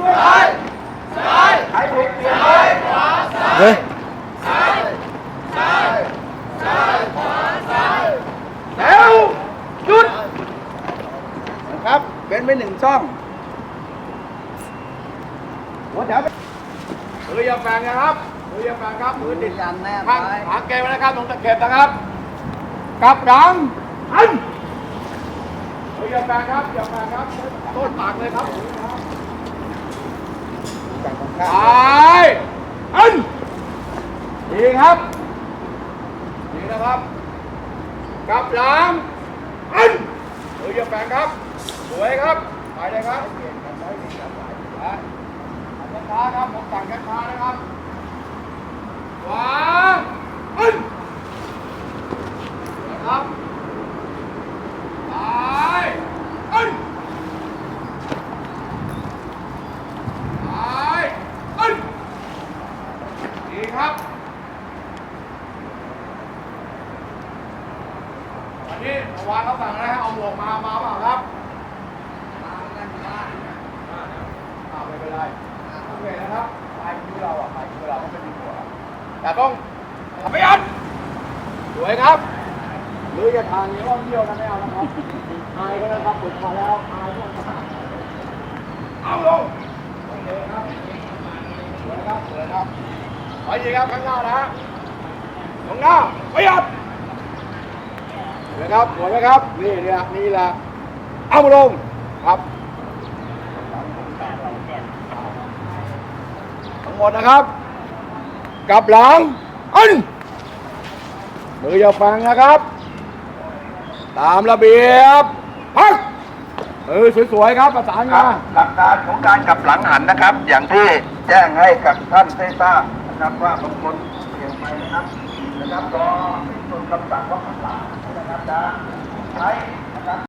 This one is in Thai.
เปลี่ยนซ้ายขวาเฮ้ยแล้วหยุดครับเป็นไปหนึ่งช่องหัวแถวมืออย่าแฝงนะครับ มืออย่าแฝงครับ มือติดยันแน่ข้างหางเกมนะครับตรงตะเข็บนะครับกลับหลังอันมืออย่าแฝงครับ อย่าแฝงครับ ต้นปากเลยครับ ตายอันดีครับดีนะครับกลับหลังอันมืออย่าแฝงครับ สวยครับ ไปเลยครับเปลี่ยนกันไว้ดีครับไปช้าครับผมสั่งช้านะครับขวาอันนะครับซ้ายอันซ้ายอันดีครับวั นนี้เอาวางเขาสั่งนะฮะเอาหมวกมามาเปล่าครับมากันบ้าอ่าไม่เป็นไรโอเคนะครับปลายคิ้วเราอะปลายคิ้วเราก็ไม่มีหัวแต่ต้องทำไม่อันสวยครับหรือจะทางนี้ร่องเที่ยวนะไม่เอานะครับอายก็นะครับฝึกมาแล้วอายก็เอาลงโอเคครับสวยครับสวยครับขอยีครับข้างหน้านะฮะข้างหน้าไม่อัด สวยครับสวยไหมครับ นี่เนี่ยนี่ละเอาลงครับ ทั้งหมดนะครับกลับหลังอันมืออย่าฟังนะครับ ตามระเบียบพักมือสวยๆครับประสานงาหลักการของการกลับหลังหันนะครับ อย่างที่แจ้งให้กับท่านได้ทราบนะครับว่าบางคนเปลี่ยนไปนะครับนะครับรอที่ส่วนคำสั่งว่า คำสั่ง